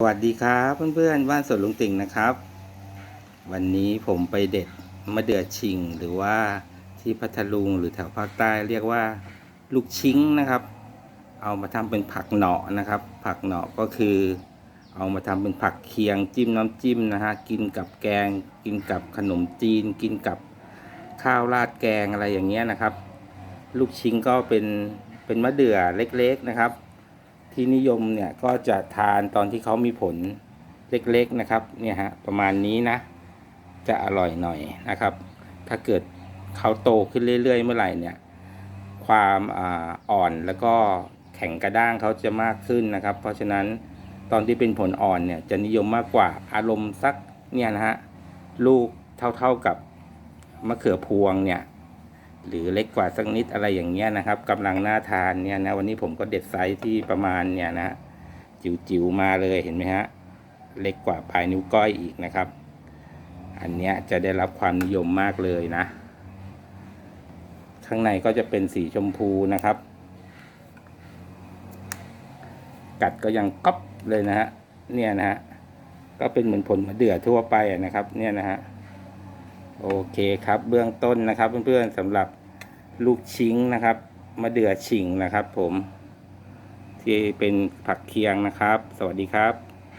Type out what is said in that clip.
สวัสดีครับเพื่อนๆบ้านสวนลุงติ่งนะครับ วันนี้ผมไปเด็ดมะเดื่อชิง หรือว่าที่พัทลุงหรือแถวภาคใต้เรียกว่าลูกชิ้งนะครับ เอามาทำเป็นผักเหนาะนะครับ ผักเหนาะก็คือ เอามาทำเป็นผักเคียงจิ้มน้ำจิ้มนะฮะกินกับแกง กินกับขนมจีน กินกับข้าวราดแกงอะไรอย่างเงี้ยนะครับ ลูกชิ้งก็เป็นเป็นมะเดื่อเล็กๆนะครับ ที่นิยมเนี่ยก็จะทานตอนที่เขามีผลเล็กๆนะครับเนี่ยฮะประมาณนี้นะ จะอร่อยหน่อยนะครับ ถ้าเกิดเขาโตขึ้นเรื่อยๆ เมื่อไหร่เนี่ย ความอ่อนแล้วก็แข็งกระด้างเขาจะมากขึ้นนะครับ เพราะฉะนั้นตอนที่เป็นผลอ่อนเนี่ยจะนิยมมากกว่าอารมณ์สักเนี่ยนะฮะลูกเท่าๆกับมะเขือพวงเนี่ย หรือเล็กกว่าสักนิดอะไรอย่างเงี้ยนะครับกำลังน่าทานเนี่ยนะวันนี้ผมก็เด็ดไซส์ที่ประมาณเนี่ยนะจิ๋วๆมาเลยเห็นไหมฮะเล็กกว่าปลายนิ้วก้อยอีกนะครับ อันเนี้ยจะได้รับความนิยมมากเลยนะ ข้างในก็จะเป็นสีชมพูนะครับ กัดก็ยังก๊อบเลยนะฮะเนี่ยนะฮะก็เป็นเหมือนผลมะเดื่อทั่วไปนะครับ เนี่ยนะฮะ โอเคครับเบื้องต้นนะครับเพื่อนๆสำหรับลูกชิ้งนะครับมะเดื่อฉิงนะครับ ผม ที่เป็นผักเคียงนะครับ สวัสดีครับ